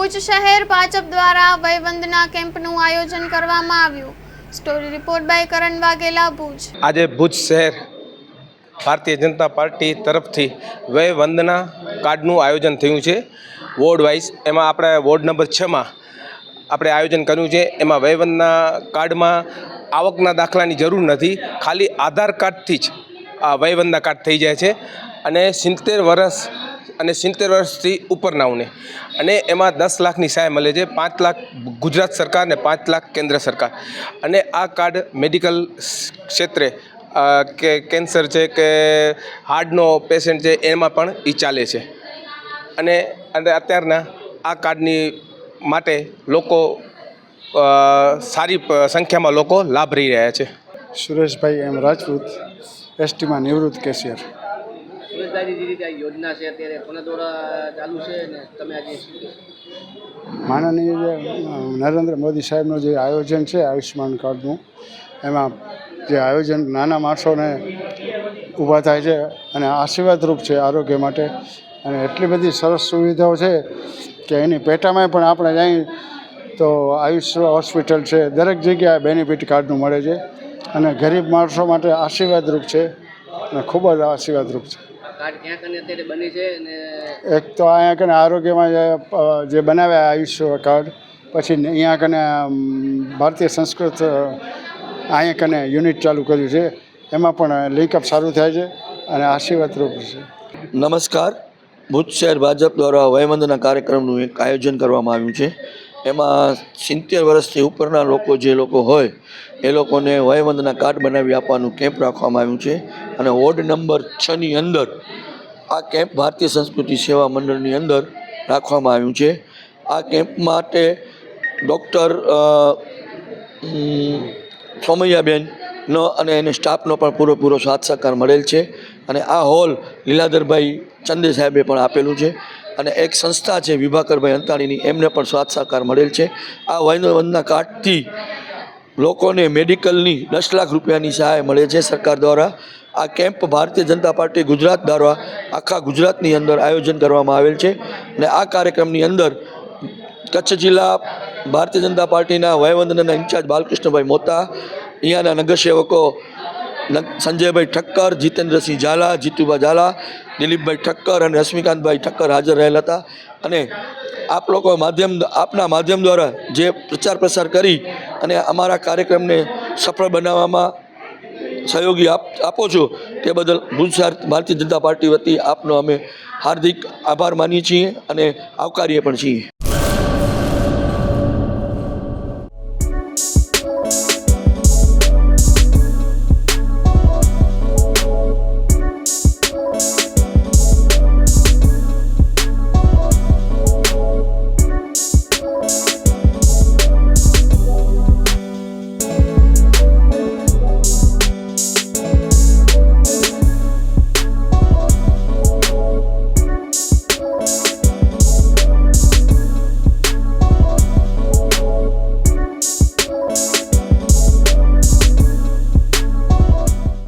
ભુજ શહેર ભાજપ દ્વારા વયવંદના કેમ્પનું આયોજન કરવામાં આવ્યું. Story report by Karan Vaghela, Bhuj. આજે ભુજ શહેર ભારતીય જનતા પાર્ટી તરફથી વયવંદના કાર્ડનું આયોજન થયું છે. વોર્ડ વાઇઝ એમાં આપણે વોર્ડ નંબર છમાં આપણે આયોજન કર્યું છે. એમાં વયવંદના કાર્ડમાં આવકના દાખલાની જરૂર નથી, ખાલી આધાર કાર્ડથી જ આ વયવંદના કાર્ડ થઈ જાય છે. અને સિત્તેર વર્ષ અને સિત્તેર વર્ષથી ઉપરનાઓને અને એમાં દસ લાખની સહાય મળે છે, પાંચ લાખ ગુજરાત સરકાર અને પાંચ લાખ કેન્દ્ર સરકાર. અને આ કાર્ડ મેડિકલ ક્ષેત્રે કે કેન્સર છે કે હાર્ટનો પેશન્ટ છે, એમાં પણ એ ચાલે છે. અને અત્યારના આ કાર્ડની માટે લોકો સારી સંખ્યામાં લોકો લાભ રહી રહ્યા છે. સુરેશભાઈ એમ રાજપૂત, એસટીમાં નિવૃત્ત કેશિયર. સુરેશભાઈની જે માનનીય નરેન્દ્ર મોદી સાહેબનું જે આયોજન છે આયુષ્યમાન કાર્ડનું, એમાં જે આયોજન નાના માણસોને ઊભા થાય છે અને આશીર્વાદરૂપ છે આરોગ્ય માટે. અને એટલી બધી સરસ સુવિધાઓ છે કે એની પેટામાં પણ આપણે જઈએ તો આયુષ હોસ્પિટલ છે, દરેક જગ્યાએ બેનિફિટ કાર્ડનું મળે છે. અને ગરીબ માણસો માટે આશીર્વાદરૂપ છે અને ખૂબ જ આશીર્વાદરૂપ છે. કાર્ડ ક્યાં કને અત્યારે બની છે ને એક તો અહીંયા કને આરોગ્યમાં જે બનાવ્યા આયુષ્ય કાર્ડ પછી અહીંયા કને ભારતીય સંસ્કૃત અહીંયા કને યુનિટ ચાલુ કર્યું છે. એમાં પણ લિંકઅપ સારું થાય છે અને આશીર્વાદરૂપ છે. નમસ્કાર. ભુજ શહેર ભાજપ દ્વારા વયવંદના કાર્યક્રમનું એક આયોજન કરવામાં આવ્યું છે. એમાં સિત્તેર વર્ષથી ઉપરના લોકો જે લોકો હોય, એ લોકોને વયવંદના કાર્ડ બનાવી આપવાનું કેમ્પ રાખવામાં આવ્યું છે અને વોર્ડ નંબર છની અંદર આ કેમ્પ ભારતીય સંસ્કૃતિ સેવા મંડળની અંદર રાખવામાં આવ્યું છે. આ કેમ્પ માટે ડૉક્ટર સોમૈયાબેન નો અને એને સ્ટાફનો પણ પૂરેપૂરો સાથ સહકાર મળેલ છે અને આ હોલ લીલાધરભાઈ ચંદે સાહેબે પણ આપેલું છે. અને એક સંસ્થા છે વિભાકરભાઈ અંતાણીની, એમને પણ સ્વાદ સહકાર મળેલ છે. આ વયવંદના કાર્ડથી લોકોને મેડિકલની દસ લાખ રૂપિયાની સહાય મળે છે સરકાર દ્વારા. આ કેમ્પ ભારતીય જનતા પાર્ટી ગુજરાત દ્વારા આખા ગુજરાતની અંદર આયોજન કરવામાં આવેલ છે. અને આ કાર્યક્રમની અંદર કચ્છ જિલ્લા ભારતીય જનતા પાર્ટીના વયવંદનના ઇન્ચાર્જ બાલકૃષ્ણભાઈ મોતા, અહીંયાના નગરસેવકો સંજયભાઈ ઠક્કર, જીતેન્દ્રસિંહ ઝાલા જીતુભા ઝાલા, દિલીપભાઈ ઠક્કર અને રશ્મિકાંતભાઈ ઠક્કર હાજર રહેલા હતા. અને આપ લોકો માધ્યમ આપના માધ્યમ દ્વારા જે પ્રચાર પ્રસાર કરી અને અમારા કાર્યક્રમને સફળ બનાવવામાં સહયોગી આપ, આપો છો તે બદલ ભુજ ભારતીય જનતા પાર્ટી વતી આપનો અમે હાર્દિક આભાર માનીએ છીએ અને આવકારીએ પણ છીએ.